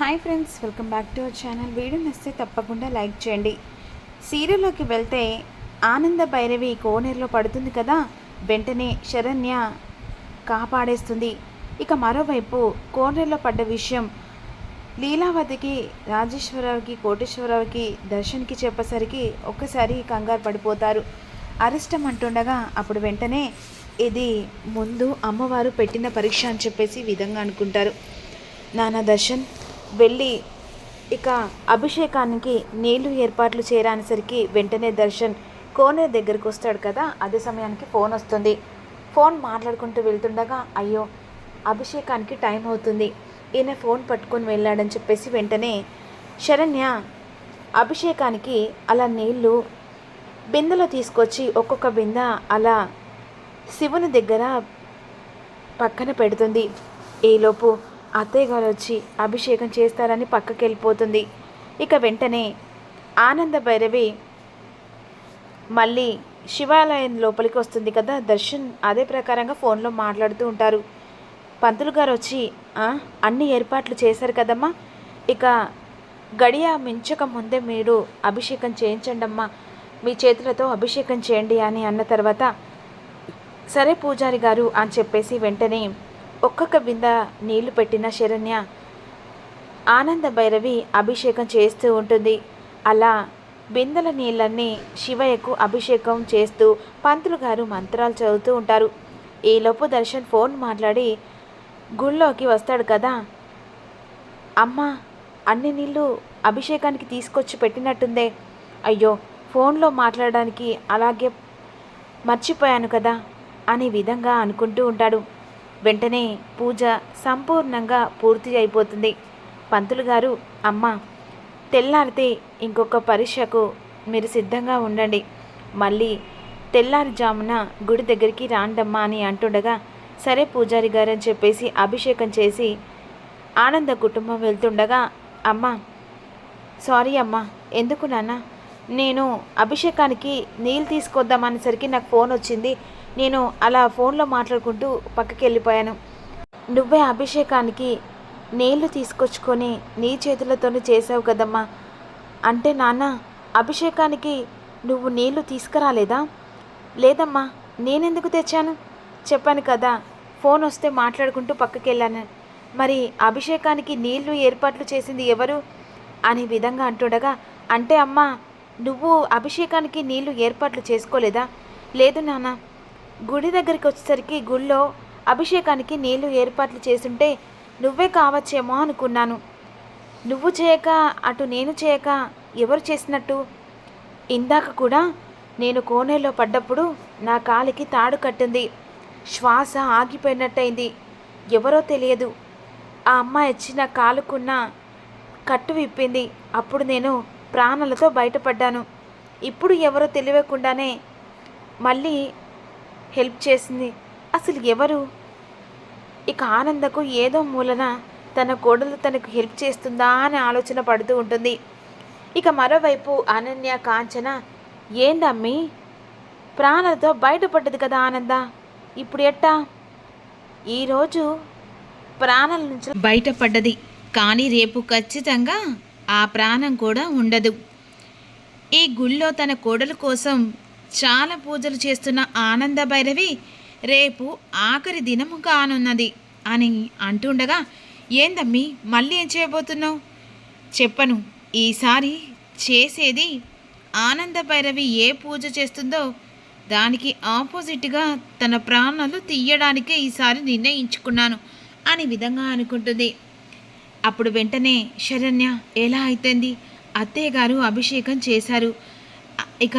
Hi friends welcome back to our channel. Video నచ్చితే తప్పకుండా like చేయండి. సీరియల్లోకి వెళ్తే ఆనంద భైరవి కోనేరులో పడుతుంది కదా? వెంటనే శరణ్య కాపాడేస్తుంది. ఇక మరోవైపు కోనేరులో పడ్డ విషయం లీలావతికి రాజేశ్వరరావుకి కోటేశ్వరరావుకి దర్శన్కి చెప్పేసరికి ఒక్కసారి కంగారు పడిపోతారు. అరిష్టం అంటుండగా అప్పుడు వెంటనే ఇది ముందు అమ్మవారు పెట్టిన పరీక్ష అని చెప్పేసి విధంగా అనుకుంటారు. నానా దర్శన్ వెళ్ళి ఇక అభిషేకానికి నీళ్ళు ఏర్పాట్లు చేయరానిసరికి వెంటనే దర్శన్ కోనేరు దగ్గరికి వస్తాడు కదా అదే సమయానికి ఫోన్ వస్తుంది. ఫోన్ మాట్లాడుకుంటూ వెళ్తుండగా అయ్యో అభిషేకానికి టైం అవుతుంది. ఈయన ఫోన్ పట్టుకొని వెళ్ళాడని చెప్పేసి వెంటనే శరణ్య అభిషేకానికి అలా నీళ్ళు బిందెలో తీసుకొచ్చి ఒక్కొక్క బిందె అలా శివుని దగ్గర పక్కన పెడుతుంది. ఈలోపు అత్తయ్య గారు వచ్చి అభిషేకం చేస్తారని పక్కకి వెళ్ళిపోతుంది ఇక వెంటనే ఆనంద భైరవి మళ్ళీ శివాలయం లోపలికి వస్తుంది కదా. దర్శన్ అదే ప్రకారంగా ఫోన్లో మాట్లాడుతూ ఉంటారు. పంతులు గారు వచ్చి అన్ని ఏర్పాట్లు చేశారు కదమ్మా. ఇక గడియ మించక ముందే మీరు అభిషేకం చేయించండి అమ్మా మీ చేతులతో అభిషేకం చేయండి అని అన్న తర్వాత సరే పూజారి గారు అని చెప్పేసి వెంటనే ఒక్కొక్క బింద నీళ్ళు పెట్టిన శరణ్య ఆనంద భైరవి అభిషేకం చేస్తూ ఉంటుంది. అలా బిందెల నీళ్ళన్నీ శివయ్యకు అభిషేకం చేస్తూ పంతులు గారు మంత్రాలు చదువుతూ ఉంటారు. ఈలోపు దర్శన్ ఫోన్ మాట్లాడి గుళ్ళోకి వస్తాడు కదా? అమ్మ అన్ని నీళ్ళు అభిషేకానికి తీసుకొచ్చి పెట్టినట్టుందే. అయ్యో ఫోన్లో మాట్లాడడానికి అలాగే మర్చిపోయాను కదా? అనే విధంగా అనుకుంటూ ఉంటాడు. వెంటనే పూజ సంపూర్ణంగా పూర్తి అయిపోతుంది. పంతులు గారు అమ్మ తెల్లారితే ఇంకొక పరీక్షకు మీరు సిద్ధంగా ఉండండి. మళ్ళీ తెల్లారుజామున గుడి దగ్గరికి రాండమ్మా అని అంటుండగా సరే పూజారి గారు అని చెప్పేసి అభిషేకం చేసి ఆనంద కుటుంబం వెళ్తుండగా అమ్మ సారీ అమ్మ ఎందుకు నాన్న? నేను అభిషేకానికి నీళ్ళు తీసుకొద్దామనేసరికి నాకు ఫోన్ వచ్చింది. నేను అలా ఫోన్లో మాట్లాడుకుంటూ పక్కకి వెళ్ళిపోయాను నువ్వే అభిషేకానికి నీళ్ళు తీసుకొచ్చుకొని నీ చేతులతోనే చేసావు కదమ్మా. అంటే నాన్న అభిషేకానికి నువ్వు నీళ్ళు తీసుకురాలేదా? లేదమ్మా నేనెందుకు తెచ్చాను? చెప్పాను కదా ఫోన్ వస్తే మాట్లాడుకుంటూ పక్కకి వెళ్ళాను మరి అభిషేకానికి నీళ్ళు ఏర్పాట్లు చేసింది ఎవరు? అనే విధంగా అంటుండగా అంటే అమ్మా నువ్వు అభిషేకానికి నీళ్ళు ఏర్పాట్లు చేసుకోలేదా? లేదు నాన్న గుడి దగ్గరికి వచ్చేసరికి గుళ్ళో అభిషేకానికి నీళ్ళు ఏర్పాట్లు చేసుంటే నువ్వే కావచ్చేమో అనుకున్నాను. నువ్వు చేయక అటు నేను చేయక ఎవరు చేసినట్టు? ఇందాక కూడా నేను కోనేలో పడ్డప్పుడు నా కాలికి తాడు కట్టింది. శ్వాస ఆగిపోయినట్టయింది. ఎవరో తెలియదు. ఆ అమ్మాయి వచ్చి నా కాలుకున్న కట్టు విప్పింది. అప్పుడు నేను ప్రాణాలతో బయటపడ్డాను. ఇప్పుడు ఎవరో తెలియకుండానే మళ్ళీ హెల్ప్ చేసింది. అసలు ఎవరు? ఇక ఆనందకు ఏదో మూలన తన కోడలు తనకు హెల్ప్ చేస్తుందా అని ఆలోచన పడుతూ ఉంటుంది. ఇక మరోవైపు అనన్య కాంచన ఏందమ్మి ప్రాణాలతో బయటపడ్డది కదా ఆనంద? ఇప్పుడు ఎట్టా? ఈరోజు ప్రాణాల నుంచి బయటపడ్డది. కానీ రేపు ఖచ్చితంగా ఆ ప్రాణం కూడా ఉండదు. ఈ గుళ్ళో తన కోడలు కోసం చాలా పూజలు చేస్తున్న ఆనంద భైరవి రేపు ఆఖరి దినము కానున్నది అని అంటుండగా ఏందమ్మి మళ్ళీ ఏం చేయబోతున్నావు? చెప్పను ఈసారి చేసేది ఆనంద భైరవి ఏ పూజ చేస్తుందో దానికి ఆపోజిట్గా తన ప్రాణాలు తీయడానికే ఈసారి నిర్ణయించుకున్నాను అని విధంగా అనుకుంటుంది. అప్పుడు వెంటనే శరణ్య ఎలా అయితుంది? అత్తయ్య గారు అభిషేకం చేశారు. ఇక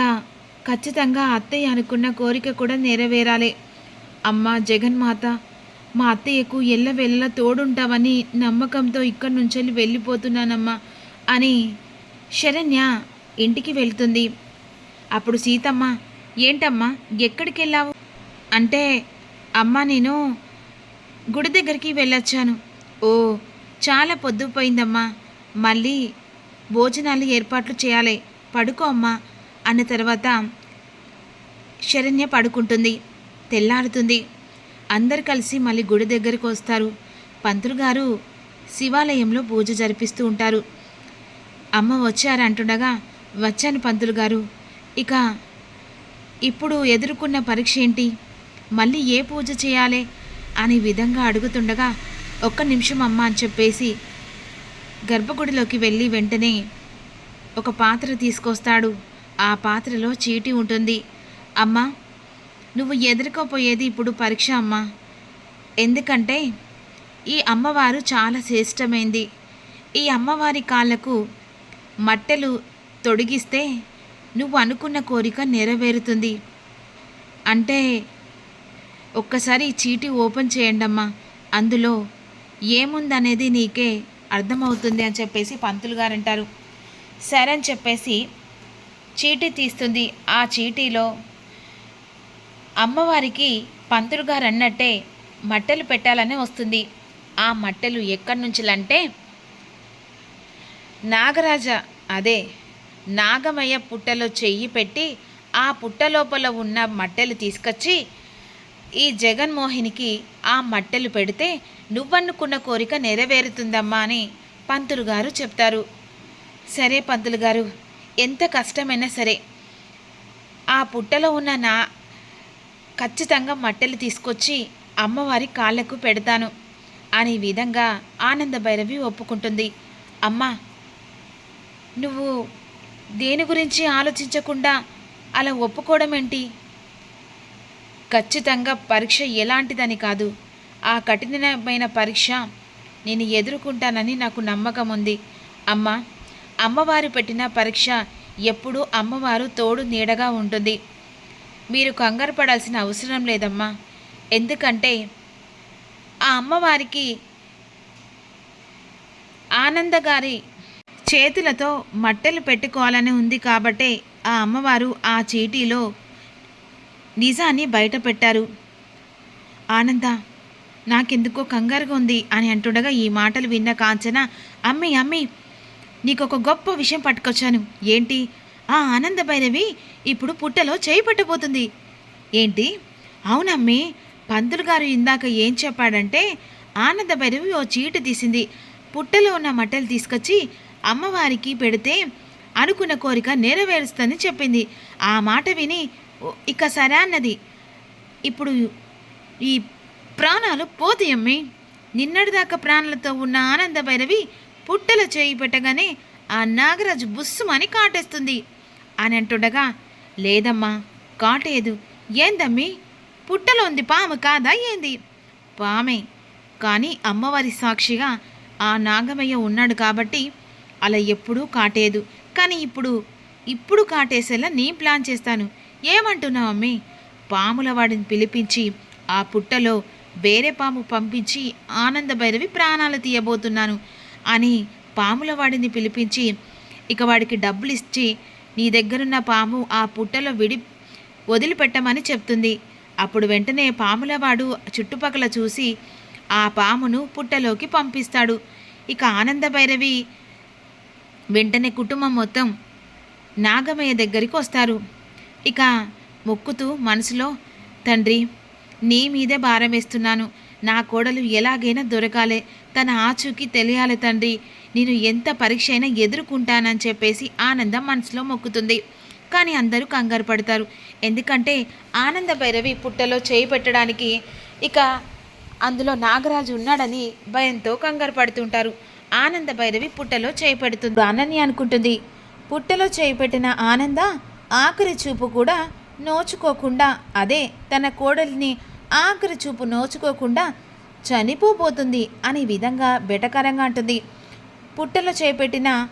ఖచ్చితంగా అత్తయ్య అనుకున్న కోరిక కూడా నెరవేరాలి. అమ్మ జగన్మాత మా అత్తయ్యకు ఎల్లవెల్ల తోడుంటావని నమ్మకంతో ఇక్కడి నుంచి వెళ్ళిపోతున్నానమ్మా అని శరణ్య ఇంటికి వెళ్తుంది. అప్పుడు సీతమ్మ ఏంటమ్మా ఎక్కడికి వెళ్ళావు అంటే అమ్మ నేను గుడి దగ్గరికి వెళ్ళొచ్చాను. ఓ చాలా పొద్దుపోయిందమ్మా. మళ్ళీ భోజనాలు ఏర్పాట్లు చేయాలి. పడుకో అమ్మా. అన్న తర్వాత శరణ్య పడుకుంటుంది తెల్లారుతుంది. అందరు కలిసి మళ్ళీ గుడి దగ్గరికి వస్తారు. పంతులు గారు శివాలయంలో పూజ జరిపిస్తూ ఉంటారు. అమ్మ వచ్చారంటుండగా వచ్చాను పంతులు గారు. ఇక ఇప్పుడు ఎదుర్కొన్న పరీక్ష ఏంటి? మళ్ళీ ఏ పూజ చేయాలి? అనే విధంగా అడుగుతుండగా ఒక్క నిమిషం అమ్మ అని చెప్పేసి గర్భగుడిలోకి వెళ్ళి వెంటనే ఒక పాత్ర తీసుకొస్తాడు. ఆ పాత్రలో చీటీ ఉంటుంది. అమ్మా నువ్వు ఎదుర్కోపోయేది ఇప్పుడు పరీక్ష అమ్మా. ఎందుకంటే ఈ అమ్మవారు చాలా శ్రేష్టమైంది. ఈ అమ్మవారి కాళ్ళకు మట్టెలు తొడిగిస్తే నువ్వు అనుకున్న కోరిక నెరవేరుతుంది. అంటే ఒక్కసారి ఈ చీటీ ఓపెన్ చేయండమ్మా. అందులో ఏముందనేది నీకే అర్థమవుతుంది అని చెప్పేసి పంతులు గారు అంటారు సరే అని చెప్పేసి చీటీ తీస్తుంది. ఆ చీటీలో అమ్మవారికి పంతులు గారు అన్నట్టే మట్టెలు పెట్టాలని వస్తుంది. ఆ మట్టెలు ఎక్కడి నుంచిలంటే నాగరాజ అదే నాగమయ్య పుట్టలో చెయ్యి పెట్టి ఆ పుట్ట లోపల ఉన్న మట్టెలు తీసుకొచ్చి ఈ జగన్మోహినికి ఆ మట్టెలు పెడితే నువ్వనుకున్న కోరిక నెరవేరుతుందమ్మా అని పంతులు గారు చెప్తారు. సరే పంతులు గారు ఎంత కష్టమైనా సరే ఆ పుట్టలో ఉన్న నా ఖచ్చితంగా మట్టెలు తీసుకొచ్చి అమ్మవారి కాళ్ళకు పెడతాను అనే విధంగా ఆనంద భైరవి ఒప్పుకుంటుంది. అమ్మా నువ్వు దేని గురించి ఆలోచించకుండా అలా ఒప్పుకోవడం ఏంటి? ఖచ్చితంగా పరీక్ష ఎలాంటిదని కాదు. ఆ కఠినమైన పరీక్ష నేను ఎదుర్కొంటానని నాకు నమ్మకం ఉంది. అమ్మ అమ్మవారు పెట్టిన పరీక్ష ఎప్పుడూ అమ్మవారు తోడు నీడగా ఉంటుంది. మీరు కంగారు పడాల్సిన అవసరం లేదమ్మా. ఎందుకంటే ఆ అమ్మవారికి ఆనంద గారి చేతులతో మట్టెలు పెట్టుకోవాలని ఉంది కాబట్టే ఆ అమ్మవారు ఆ చీటీలో నిజాన్ని బయట పెట్టారు. ఆనంద నాకెందుకో కంగారుగా ఉంది అని అంటుండగా ఈ మాటలు విన్న కాంచన అమ్మి అమ్మి నీకు ఒక గొప్ప విషయం పట్టుకొచ్చాను. ఏంటి? ఆ ఆనంద భైరవి ఇప్పుడు పుట్టలో చేయి పట్టబోతుంది ఏంటి? అవునమ్మి పంతులు గారు ఇందాక ఏం చెప్పాడంటే ఆనంద భైరవి ఓ చీటు తీసింది. పుట్టలో ఉన్న మట్టలు తీసుకొచ్చి అమ్మవారికి పెడితే అనుకున్న కోరిక నెరవేరుస్తుందని చెప్పింది. ఆ మాట విని ఇక సరే అన్నది. ఇప్పుడు ఈ ప్రాణాలు పోతాయమ్మి. నిన్నటిదాకా ప్రాణాలతో ఉన్న ఆనంద భైరవి పుట్టలు చేయి పెట్టగానే ఆ నాగరాజు బుస్సుమని కాటేస్తుంది. అని అంటుండగా లేదమ్మా కాటేదు ఏందమ్మి? పుట్టలో ఉంది పాము కాదా ఏంది? పామే. కానీ అమ్మవారి సాక్షిగా ఆ నాగమయ్య ఉన్నాడు కాబట్టి అలా ఎప్పుడూ కాటేదు కానీ ఇప్పుడు ఇప్పుడు కాటేసేలా నేను ప్లాన్ చేస్తాను. ఏమంటున్నావు అమ్మి? పాముల వాడిని పిలిపించి ఆ పుట్టలో వేరే పాము పంపించి ఆనంద భైరవి ప్రాణాలు తీయబోతున్నాను. అని పాముల వాడిని పిలిపించి ఇక వాడికి డబ్బులు ఇచ్చి నీ దగ్గరున్న పాము ఆ పుట్టలో విడి వదిలిపెట్టమని చెప్తుంది. అప్పుడు వెంటనే పాములవాడు చుట్టుపక్కల చూసి ఆ పామును పుట్టలోకి పంపిస్తాడు. ఇక ఆనంద భైరవి వెంటనే కుటుంబం మొత్తం నాగమయ్య దగ్గరికి వస్తారు. ఇక మొక్కుతూ మనసులో తండ్రి నీ మీదే భారం వేస్తున్నాను. నా కోడలు ఎలాగైనా దొరకాలే. తన ఆచూకీ తెలియాలి తండ్రి. నేను ఎంత పరీక్ష అయినా ఎదుర్కొంటానని చెప్పేసి ఆనందం మనసులో మొక్కుతుంది. కానీ అందరూ కంగారు పడతారు. ఎందుకంటే ఆనంద భైరవి పుట్టలో చేయి పెట్టడానికి ఇక అందులో నాగరాజు ఉన్నాడని భయంతో కంగారు పడుతుంటారు. ఆనంద భైరవి పుట్టలో చేయి పెడుతుంది. అనని అనుకుంటుంది. పుట్టలో చేయి పెట్టిన ఆనంద ఆఖరి చూపు కూడా నోచుకోకుండా అదే తన కోడలిని ఆఖరి చూపు నోచుకోకుండా చనిపోబోతుంది అనే విధంగా బెటకరంగా అంటుంది. పుట్టలో చేపెట్టిన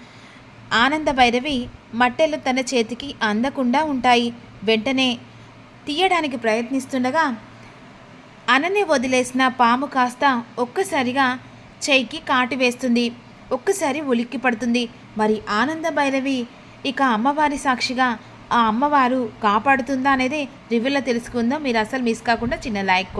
ఆనంద భైరవి మట్టెలు తన చేతికి అందకుండా ఉంటాయి. వెంటనే తీయడానికి ప్రయత్నిస్తుండగా అనని వదిలేసిన పాము కాస్త ఒక్కసారిగా చేయికి కాటు వేస్తుంది. ఒక్కసారి ఉలిక్కి పడుతుంది. మరి ఆనంద భైరవి ఇక అమ్మవారి సాక్షిగా ఆ అమ్మవారు కాపాడుతుందా అనేది రివ్యూలో తెలుసుకుందాం. మీరు అసలు మిస్ కాకుండా చిన్న లైక్